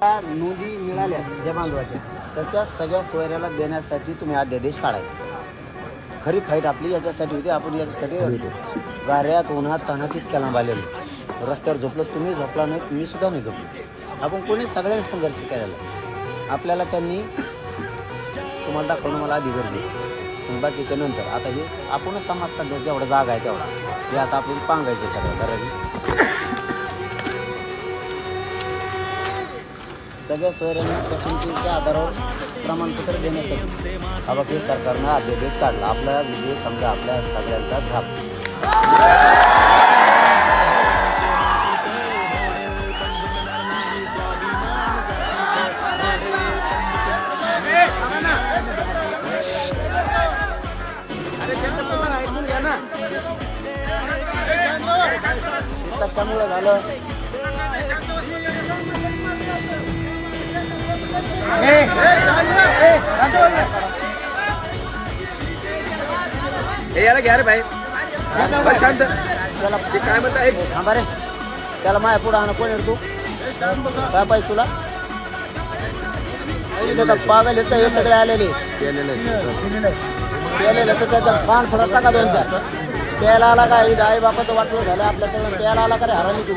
त्या नोंदी मिळाल्या ज्या बांधवाच्या. त्याच्या सगळ्या सोयऱ्याला देण्यासाठी तुम्ही अध्यादेश काढायचा. खरी फाईट आपली याच्यासाठी होती आपण याच्यासाठी गाऱ्यात उन्हात तानात इतक्या लांब आलेलो. रस्त्यावर झोपलो तुम्ही झोपला नाही मी सुद्धा नाही झोपलो. आपण कोणी सगळ्यांनी संघर्ष केलेला आपल्याला त्यांनी तुम्हाला दाखवणं मला आधी गरजेचं पण बाकीच्या नंतर आता हे आपणच समाज सध्या जेवढा जागा आहे तेवढा. हे आता आपण पांगायचे सगळं कारण सगळ्या सोयऱ्यांना पसंतीच्या आधारावर प्रमाणपत्र देण्यासाठी. बघ, हे सरकारनं अध्यादेश काढला. आपला विजय समजा आपल्या सगळ्यांचा झाप. झालं? हे याला घ्या रे भाई. बस शांत. त्याला ते काय म्हणत आहे थांबा रे. त्याला माया पुढं आणा कोण आहे तू? काय पाहिजे तुला? पागल येतं हे सगळे आलेले. केलेलं तर त्याचा पान फरक टाका दोन चार प्यायला आला का? आई बापाचं वाटलं झालं आपल्या सगळं. प्यायला आला का रे? हरामी तू.